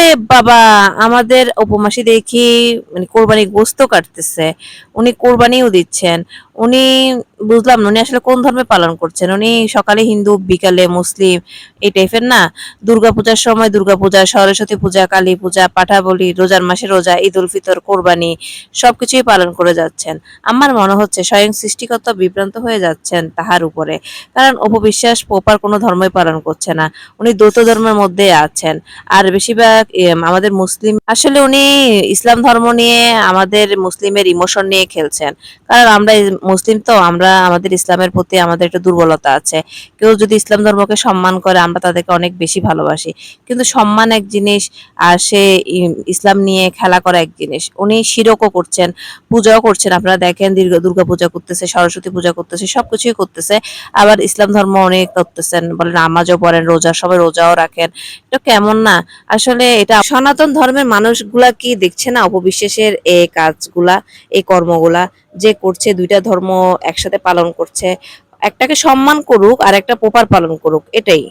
ওরে বাবা আমাদের উপমাসি দেখি মানে কোরবানি গোস্ত কাটতেছে। উনি কোরবানিও দিচ্ছেন। উনি, বুঝলাম না, উনি আসলে কোন ধর্মে পালন করছেন? উনি সকালে হিন্দু, বিকালে মুসলিম, এই টাইপের না? দুর্গাপূজার সময় দুর্গাপূজা, সরস্বতী পূজা, কালী পূজা, পাঠাবলি, রোজার মাসে রোজা, ঈদ উল ফিতর, কোরবানি, সবকিছুই পালন করে যাচ্ছেন। আমার মনে হচ্ছে স্বয়ং সৃষ্টিকর্তা বিভ্রান্ত হয়ে যাচ্ছেন তাহার উপরে। কারণ অপবিশ্বাস পোপার কোনো ধর্মই পালন করছে না। উনি দ্বৈত ধর্মের মধ্যে আছেন। আর বেশিরভাগ আমাদের মুসলিম, আসলে উনি ইসলাম ধর্ম নিয়ে আমাদের মুসলিমের ইমোশন নিয়ে খেলছেন। কারণ আমরা মুসলিম তো, আমরা আমাদের ইসলামের প্রতি আমাদের একটা দুর্বলতা আছে। কেউ যদি ইসলাম ধর্মকে সম্মান করে, আমরা তাদেরকে অনেক বেশি ভালোবাসি। কিন্তু সম্মান এক জিনিস, আর সে ইসলাম নিয়ে খেলা করা এক জিনিস। উনি শিরকও করছেন, পূজাও করছেন। আপনারা দেখেন, দীর্ঘ, দুর্গা পূজা করতেছে, সরস্বতী পূজা করতেছে, সবকিছুই করতেছে। আবার ইসলাম ধর্ম অনেক করতেছেন, বলেন নামাজও পড়েন, রোজা, সবাই রোজাও রাখেন। এটা কেমন না? আসলে এটা সনাতন ধর্মের মানুষগুলা কি দেখছে না? অপবিশ্বাসের এই কাজগুলা, এই কর্মগুলা? যে করছে, দুইটা ধর্ম একসাথে পালন করছে, একটাকে সম্মান করুক আর একটা প্রপার পালন করুক, এটাই।